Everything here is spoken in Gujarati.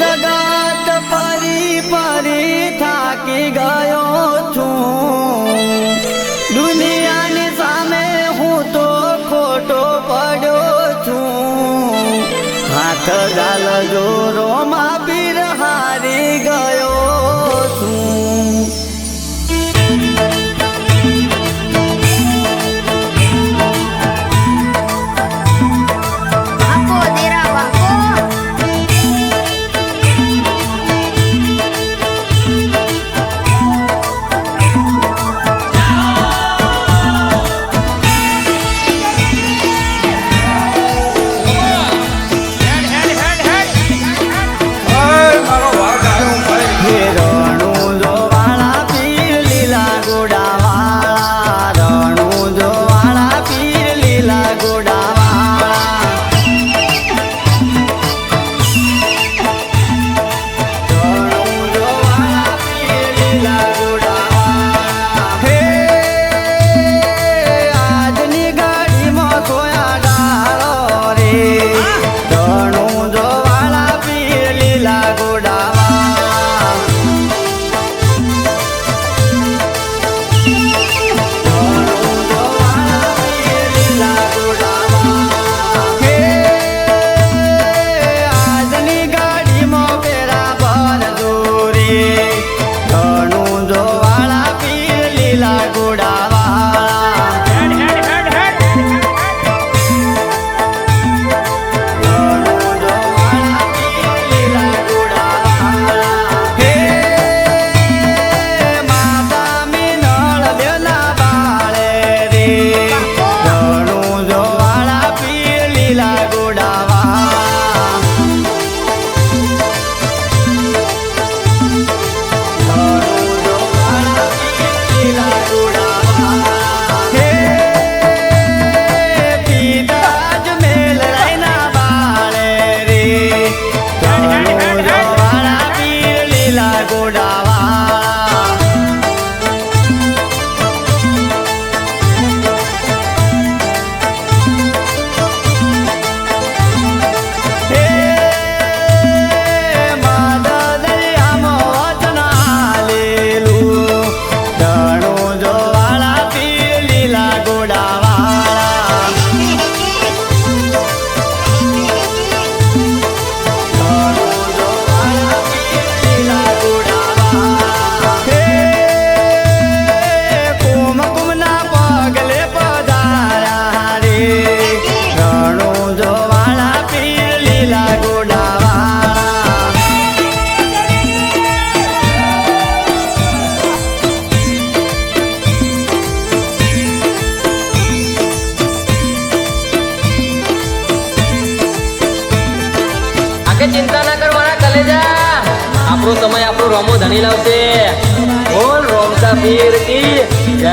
જગત ફરી ફરી થાકી ગયો છું. દુનિયાની સામે હું તો ખોટો પડ્યો છું. હાથ ગાલ જોરો માં પીર હારી ગયો છું. કે ચિંતા ના કર મારા કલેજા. આપણો સમય આપણો રોમો ધણી લાવશે. બોલ રોમતા પીર કી જય